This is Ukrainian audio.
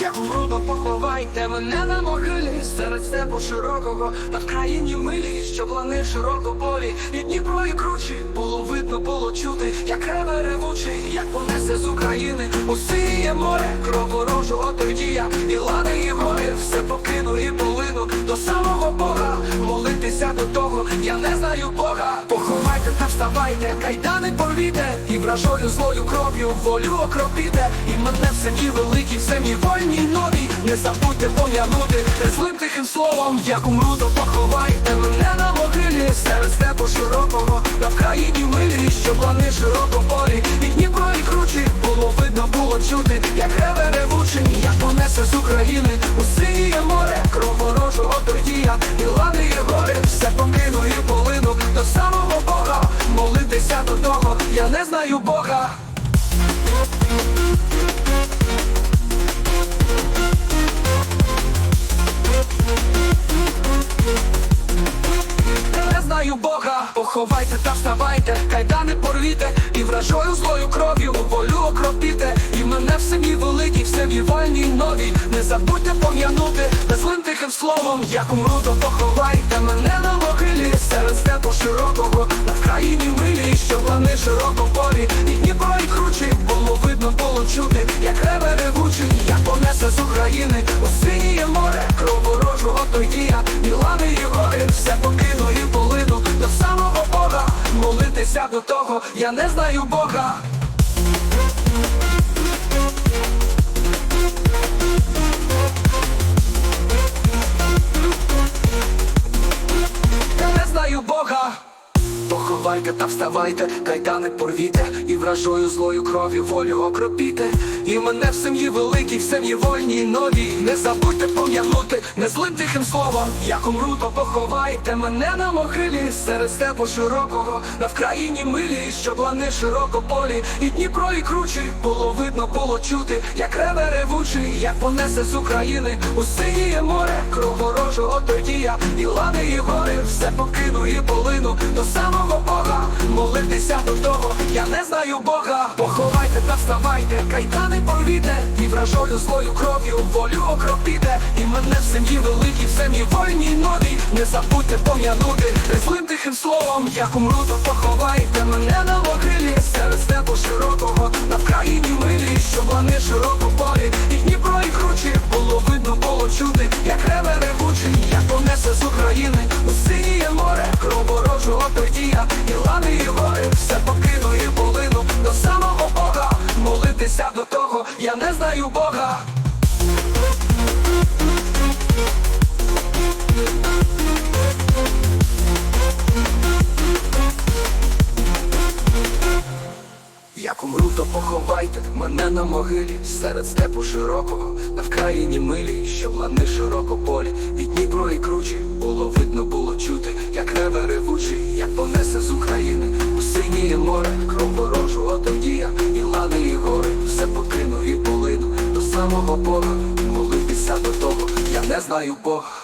Як умру, то поховайте мене на могилі. Серед степу широкого, над країні милі, що плани широко полі, і Дніпро і кручі, було видно, було чути, як реве ревучий, як понесе з України, усіє море, кров ворожого тоді і лади, все покину і полину до самого Бога, молитися до того, я не знаю Бога. Поховайте та вставайте, кайдани порвіте, і вражою злою кров'ю волю окропіте, і мене в сині великій, в сем'ї вольній новій, не забудьте пом'янути злим тихим словом, як умру, то поховайте мене на могилі, серед степу широкого, на вкраїні милі, що плани широко полі, і Дніпро і кручі, було видно, було чути, як реве ревучий, як понесе з України, знаю Бога. Знаю Бога, поховайте та вставайте, кайдани порвіте, і вражою злою кров'ю волю окропіте, і мене в сем'ї великій, в сем'ї вольній новій, не забудьте пом'янути. Безлим тихим словом, як умру, то поховайте мене на чути, як реве ревучий, як понесе з України, осінніє море, кров ворожого тоді, і лани і гори, все покину і полину до самого Бога, молитися до того, я не знаю Бога. Я не знаю Бога. Поховайте та вставайте, кайдани порвіте, і вражою злою кров'ю волю окропіте. І мене в сім'ї великій, в сім'ї вольній новій. Не забудьте пом'янути не злим тихим словом. Як умру, то поховайте мене на могилі, серед степу широкого, на вкраїні милі, що плани широко полі, і Дніпро і кручі, було видно, було чути, як реве ревучий, як понесе з України, усіє море, кров ворожого тоді, і лани, і гори, все покину і полину до самого Бога, молитися до того, я не знаю Бога, поховайте та вставайте, кайдани порвіте, і вражою злою кров'ю волю окропіте, і мене в сім'ї великій, в сем'ї вольній новій, не забудьте пом'янути злим тихим словом, як умру, то поховайте мене на могилі, серед степу широкого, на вкраїні милі, що плани широко ворожого і лани, і гори, все покину і полину до самого Бога, молитися до того, я не знаю Бога. Як умру, то поховайте мене на могилі. Серед степу широкого, на вкраїні милі, що плани широко полі, і Дніпро і кручі, було видно, було чути, як реве ревучий, як понесе з України, у синє море, кров ворожого тоді, і лани, і гори, все покину і полину до самого Бога, молитися до того, я не знаю Бога.